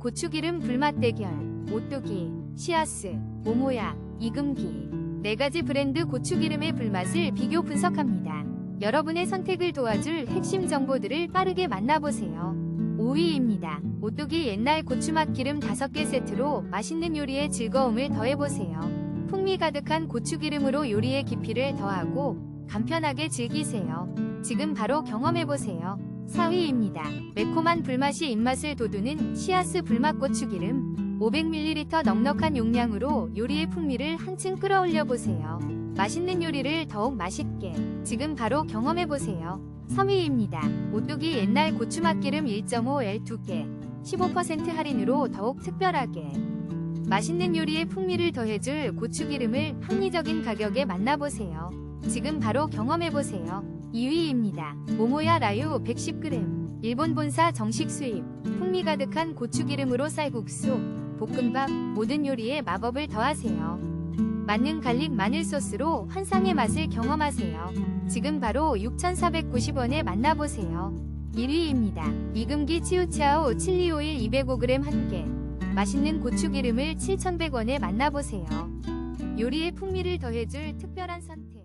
고추기름 불맛 대결, 오뚜기, 시아스, 모모야, 이금기. 네 가지 브랜드 고추기름의 불맛을 비교 분석합니다. 여러분의 선택을 도와줄 핵심 정보들을 빠르게 만나보세요. 5위입니다. 오뚜기 옛날 고추맛 기름 5개 세트로 맛있는 요리에 즐거움을 더해보세요. 풍미 가득한 고추기름으로 요리의 깊이를 더하고 간편하게 즐기세요. 지금 바로 경험해보세요. 4위입니다. 매콤한 불맛이 입맛을 돋우는 시아스 불맛 고추 기름 500ml 넉넉한 용량으로 요리의 풍미를 한층 끌어올려 보세요. 맛있는 요리를 더욱 맛있게 지금 바로 경험해 보세요. 3위입니다. 오뚜기 옛날 고추맛기름 1.5L 2개 15% 할인으로 더욱 특별하게 맛있는 요리에 풍미를 더해줄 고추기름을 합리적인 가격에 만나보세요. 지금 바로 경험해보세요. 2위입니다. 모모야 라유 110g 일본 본사 정식 수입 풍미 가득한 고추기름으로 쌀국수, 볶음밥 모든 요리에 마법을 더하세요. 맞는 갈릭 마늘 소스로 환상의 맛을 경험하세요. 지금 바로 6,490원에 만나보세요. 1위입니다. 이금기 치우차오 칠리 오일 205g 1개 맛있는 고추기름을 7,100원에 만나보세요. 요리의 풍미를 더해줄 특별한 선택.